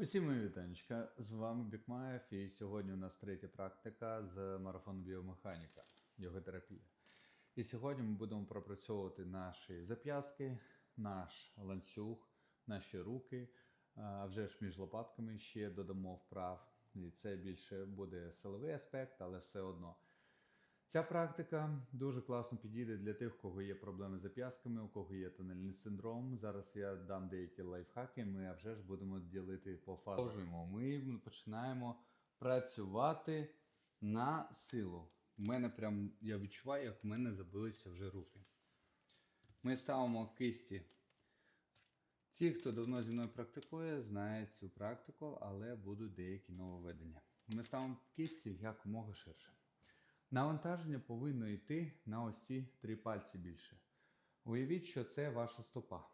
Усім мої вітанечка, з вами Бікмаєв, і сьогодні у нас третя практика з марафону біомеханіка, йоготерапія. І сьогодні ми будемо пропрацьовувати наші зап'ястки, наш ланцюг, наші руки, а вже ж між лопатками ще додамо вправ. І це більше буде силовий аспект, але все одно. Ця практика дуже класно підійде для тих, у кого є проблеми з зап'ястками, у кого є тонельний синдром. Зараз я дам деякі лайфхаки. Ми вже ж будемо ділити по фазам. Ми починаємо працювати на силу. У мене прям я відчуваю, як в мене забилися вже руки. Ми ставимо кисті. Ті, хто давно зі мною практикує, знають цю практику, але будуть деякі нововведення. Ми ставимо кисті якомога ширше. Навантаження повинно йти на ось ці три пальці більше. Уявіть, що це ваша стопа.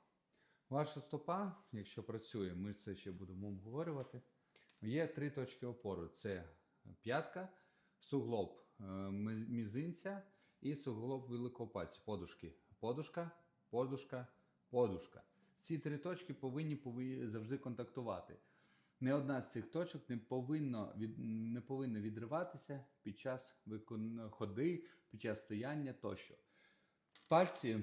Ваша стопа, якщо працює, ми це ще будемо обговорювати. Є три точки опору: це п'ятка, суглоб е, мізинця і суглоб великого пальця. Подушки. Подушка, подушка, подушка. Ці три точки повинні, повинні завжди контактувати. Не одна з цих точок не повинно від, не повинна відриватися під час викон... ходи, під час стояння тощо. Пальці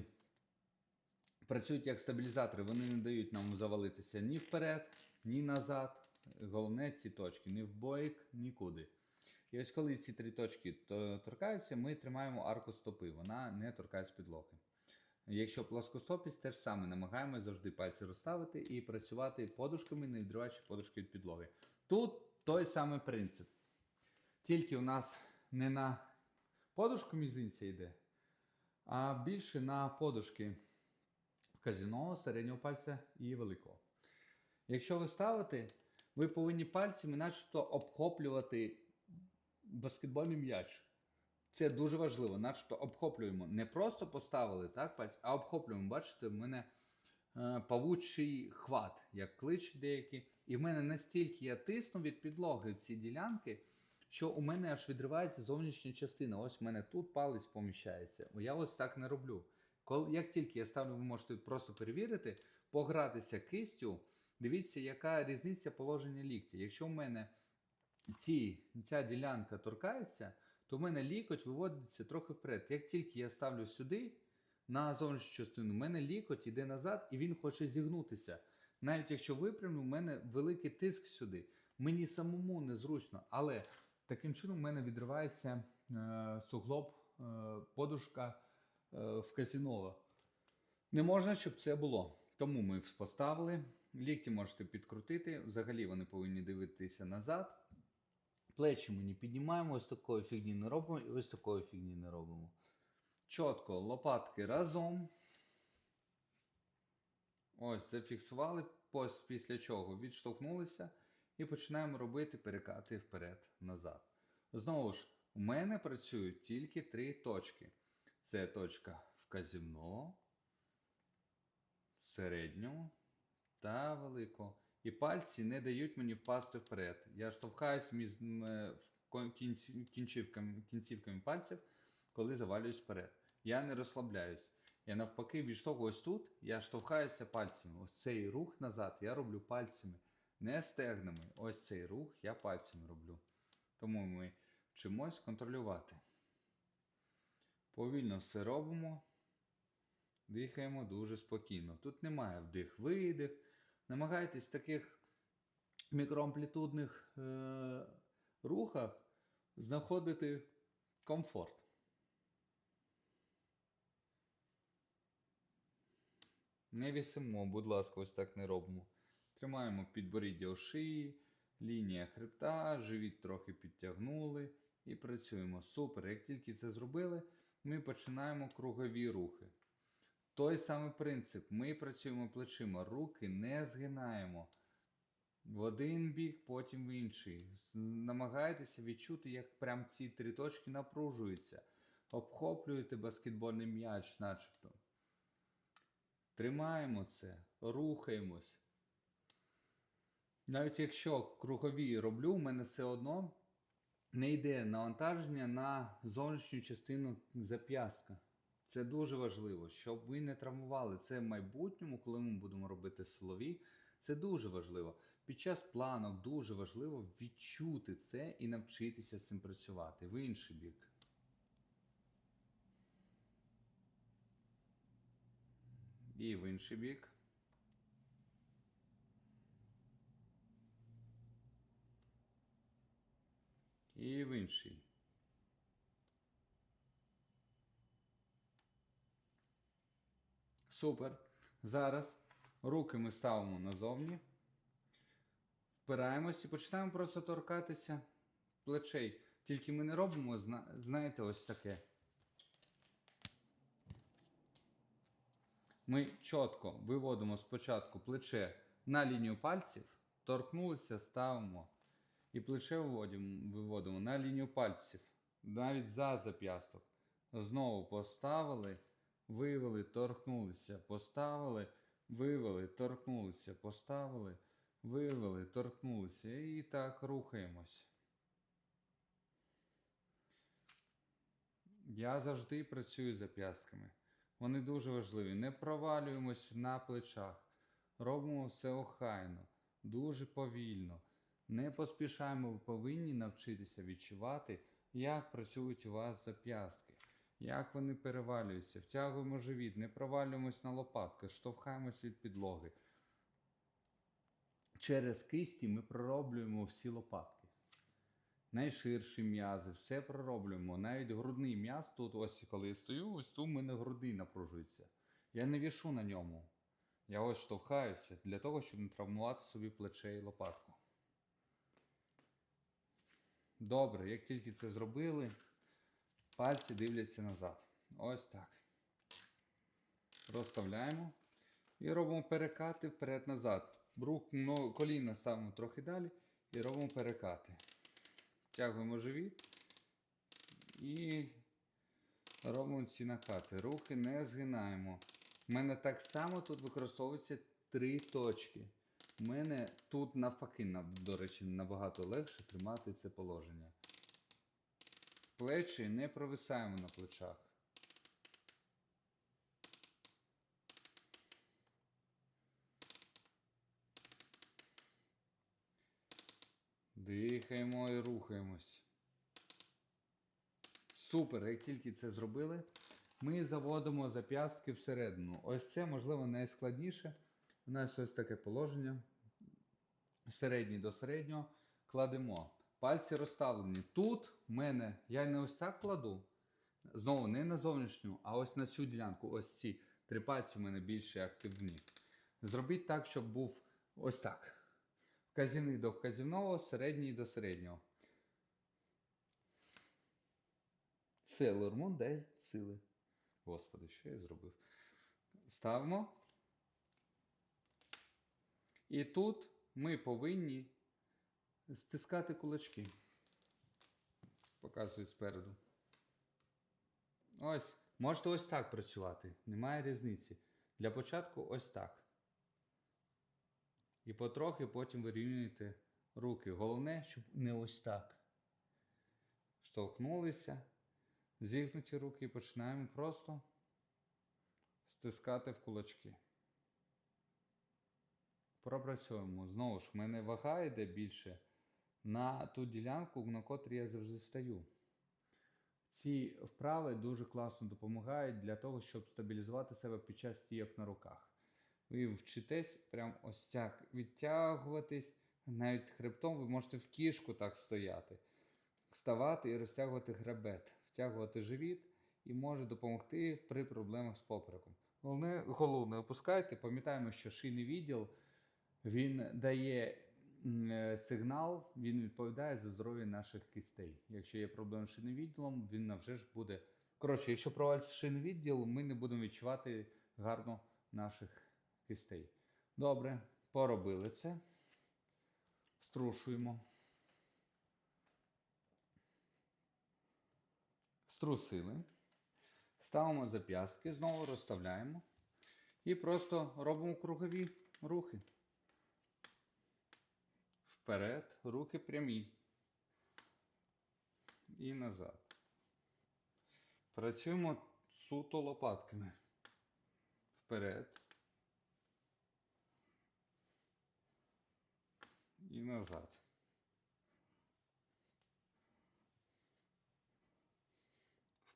працюють як стабілізатори, вони не дають нам завалитися ні вперед, ні назад. Головне ці точки, ні в боїк, нікуди. І ось коли ці три точки торкаються, ми тримаємо арку стопи, вона не торкається підлоги. Якщо плоскостопість, теж саме намагаємося завжди пальці розставити і працювати подушками, не відриваючи подушки від підлоги. Тут той самий принцип. Тільки у нас не на подушку мізинця йде, а більше на подушки казіно, середнього пальця і великого. Якщо ви ставите, ви повинні пальцями начебто обхоплювати баскетбольний м'яч. Це дуже важливо, начебто обхоплюємо. Не просто поставили так, пальці, а обхоплюємо. Бачите, в мене е, павучий хват, як кличуть деякі. І в мене настільки я тисну від підлоги в ці ділянки, що у мене аж відривається зовнішня частина. Ось в мене тут палець поміщається. Я ось так не роблю. Коли, як тільки я ставлю, ви можете просто перевірити, погратися кистю, дивіться, яка різниця положення ліктя. Якщо в мене ці, ця ділянка торкається, то в мене лікоть виводиться трохи вперед. Як тільки я ставлю сюди, на зовнішню частину, в мене лікоть іде назад і він хоче зігнутися. Навіть якщо випрямлю, в мене великий тиск сюди. Мені самому незручно, але таким чином в мене відривається е, суглоб, е, подушка е, в казінова. Не можна, щоб це було. Тому ми поставили. Лікті можете підкрутити. Взагалі вони повинні дивитися назад. Плечі ми не піднімаємо, ось такої фігні не робимо і ось такої фігні не робимо. Чітко лопатки разом. Ось зафіксували, після чого відштовхнулися і починаємо робити перекати вперед-назад. Знову ж, у мене працюють тільки три точки. Це точка вказівного, середнього та великого. І пальці не дають мені впасти вперед. Я штовхаюсь між е, кінцівками, кінцівками пальців, коли завалююсь вперед. Я не розслабляюсь. Я навпаки відштовхуюсь тут, я штовхаюся пальцями. Ось цей рух назад я роблю пальцями, не стегнами. Ось цей рух я пальцями роблю. Тому ми вчимось контролювати. Повільно все робимо. Дихаємо дуже спокійно. Тут немає вдих-видих. Намагайтесь в таких мікроамплітудних е- рухах знаходити комфорт. Не вісимо, будь ласка, ось так не робимо. Тримаємо підборіддя у шиї, лінія хребта, живіт трохи підтягнули і працюємо. Супер. Як тільки це зробили, ми починаємо кругові рухи. Той самий принцип. Ми працюємо плечима, руки не згинаємо. В один бік, потім в інший. Намагайтеся відчути, як прям ці три точки напружуються. Обхоплюєте баскетбольний м'яч, начебто. Тримаємо це, рухаємось. Навіть якщо кругові роблю, у мене все одно не йде навантаження на зовнішню частину зап'ястка. Це дуже важливо, щоб ви не травмували це в майбутньому, коли ми будемо робити силові. Це дуже важливо. Під час планок дуже важливо відчути це і навчитися з цим працювати. В інший бік. І в інший бік. І в інший. Супер. Зараз руки ми ставимо назовні. Впираємось і починаємо просто торкатися плечей. Тільки ми не робимо, знаєте, ось таке. Ми чітко виводимо спочатку плече на лінію пальців, торкнулися, ставимо. І плече виводимо, виводимо на лінію пальців, навіть за зап'ясток. Знову поставили, вивели, торкнулися, поставили, вивели, торкнулися, поставили, вивели, торкнулися. І так рухаємось. Я завжди працюю з зап'ястками. Вони дуже важливі. Не провалюємось на плечах. Робимо все охайно, дуже повільно. Не поспішаємо, ви повинні навчитися відчувати, як працюють у вас зап'ястки, як вони перевалюються. Втягуємо живіт, не провалюємось на лопатки, штовхаємось від підлоги. Через кисті ми пророблюємо всі лопатки. Найширші м'язи, все пророблюємо. Навіть грудний м'яз тут, ось коли я стою, ось тут у мене грудний напружується. Я не вішу на ньому. Я ось штовхаюся для того, щоб не травмувати собі плече і лопатку. Добре, як тільки це зробили, пальці дивляться назад. Ось так. Розставляємо і робимо перекати вперед-назад. Рук, ну, коліна ставимо трохи далі і робимо перекати. Втягуємо живіт і робимо ці накати. Руки не згинаємо. У мене так само тут використовуються три точки. У мене тут навпаки, до речі, набагато легше тримати це положення. Плечі не провисаємо на плечах. Дихаємо і рухаємось. Супер, як тільки це зробили, ми заводимо зап'ястки всередину. Ось це, можливо, найскладніше. У нас ось таке положення. Середній до середнього кладемо. Пальці розставлені. Тут в мене я не ось так кладу. Знову не на зовнішню, а ось на цю ділянку. Ось ці три пальці у мене більше активні. Зробіть так, щоб був ось так. Вказівний до вказівного, середній до середнього. Сейлор Мун дай сили. Господи, що я зробив? Ставимо. І тут ми повинні стискати кулачки. Показую спереду. Ось. Можете ось так працювати. Немає різниці. Для початку ось так. І потрохи потім вирівнюєте руки. Головне, щоб не ось так. Штовхнулися. Зігнуті руки і починаємо просто стискати в кулачки. Пропрацьовуємо. Знову ж, в мене вага йде більше на ту ділянку, на котрій я завжди стою. Ці вправи дуже класно допомагають для того, щоб стабілізувати себе під час стійок на руках. Ви вчитесь прям ось так відтягуватись, навіть хребтом ви можете в кішку так стояти, вставати і розтягувати хребет, втягувати живіт і може допомогти при проблемах з попереком. Головне, головне опускайте, пам'ятаємо, що шийний відділ він дає сигнал, він відповідає за здоров'я наших кістей. Якщо є проблеми з шийним відділом, він навже ж буде. Коротше, якщо провалиться шийний відділ, ми не будемо відчувати гарно наших кистей. Добре, поробили це. Струшуємо. Струсили. Ставимо зап'ястки, знову розставляємо. І просто робимо кругові рухи. Вперед, руки прямі. І назад. Працюємо суто лопатками. Вперед. І назад.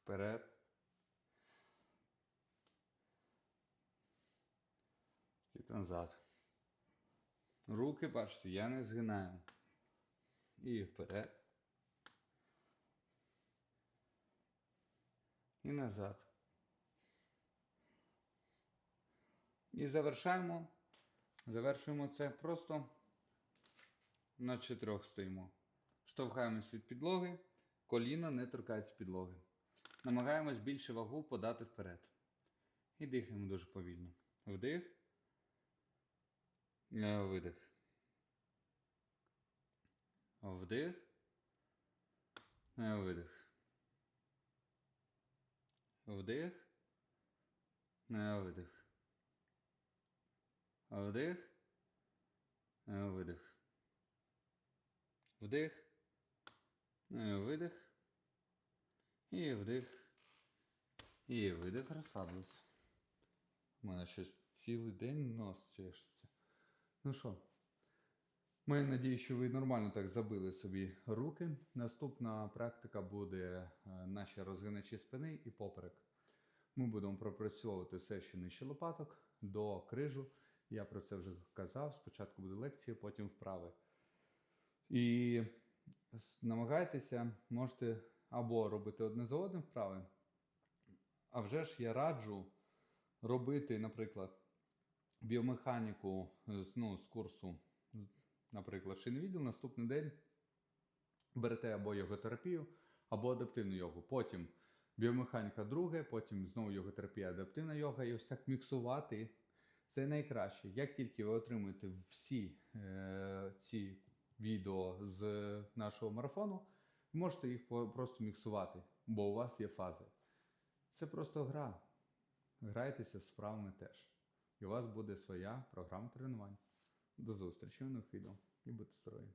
Вперед. І назад. Руки, бачите, я не згинаю. І вперед. І назад. І завершаємо. Завершуємо це просто на чотирьох стоїмо. Штовхаємось від підлоги, коліна не торкаються підлоги. Намагаємось більше вагу подати вперед. І дихаємо дуже повільно. Вдих. Е, Видих. Вдих. Е, Видих. Вдих. Е, Видих. Вдих. Видих. Вдих. Видих. І вдих. І видих. Розслабились. У мене щось цілий день нос чешеться. Ну що? Маю надію, що ви нормально так забили собі руки. Наступна практика буде е, наші розгиначі спини і поперек. Ми будемо пропрацьовувати все, що нижче лопаток до крижу. Я про це вже казав. Спочатку буде лекція, потім вправи. І намагайтеся, можете або робити одне за одним вправи, а вже ж я раджу робити, наприклад, біомеханіку з- ну, з курсу, наприклад, шинний відділ, наступний день берете або йоготерапію, або адаптивну йогу. Потім біомеханіка друге, потім знову йоготерапія, адаптивна йога, і ось так міксувати. Це найкраще. Як тільки ви отримуєте всі е, ці відео з нашого марафону, ви можете їх просто міксувати, бо у вас є фази. Це просто гра. Грайтеся з вправами теж. І у вас буде своя програма тренувань. До зустрічі у нових відео і будьте здорові!